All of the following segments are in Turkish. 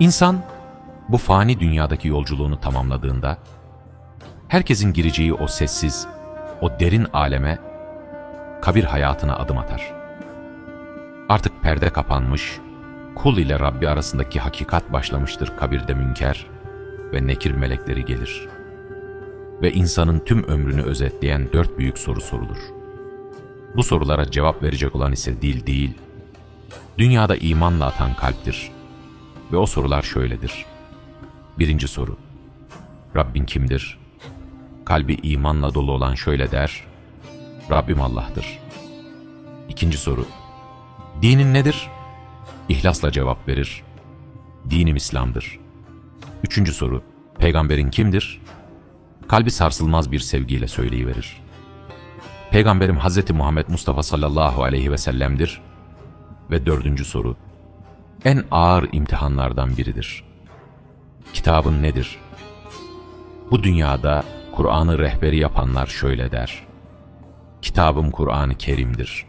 İnsan bu fani dünyadaki yolculuğunu tamamladığında herkesin gireceği o sessiz, o derin aleme kabir hayatına adım atar. Artık perde kapanmış, kul ile Rabbi arasındaki hakikat başlamıştır kabirde münker ve nekir melekleri gelir. Ve insanın tüm ömrünü özetleyen dört büyük soru sorulur. Bu sorulara cevap verecek olan ise dil değil, dünyada imanla atan kalptir. Ve o sorular şöyledir. Birinci soru, Rabbin kimdir? Kalbi imanla dolu olan şöyle der, Rabbim Allah'tır. İkinci soru, dinin nedir? İhlasla cevap verir, dinim İslam'dır. Üçüncü soru, peygamberin kimdir? Kalbi sarsılmaz bir sevgiyle söyleyiverir. Peygamberim Hz. Muhammed Mustafa sallallahu aleyhi ve sellem'dir. Ve dördüncü soru, en ağır imtihanlardan biridir. Kitabın nedir? Bu dünyada Kur'an'ı rehberi yapanlar şöyle der. Kitabım Kur'an-ı Kerim'dir.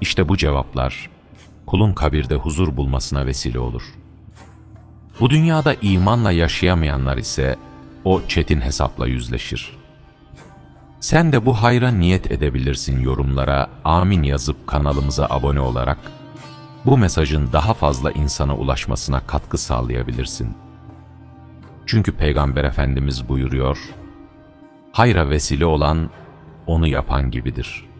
İşte bu cevaplar kulun kabirde huzur bulmasına vesile olur. Bu dünyada imanla yaşayamayanlar ise o çetin hesapla yüzleşir. Sen de bu hayra niyet edebilirsin yorumlara amin yazıp kanalımıza abone olarak bu mesajın daha fazla insana ulaşmasına katkı sağlayabilirsin. Çünkü Peygamber Efendimiz buyuruyor, hayra vesile olan onu yapan gibidir.''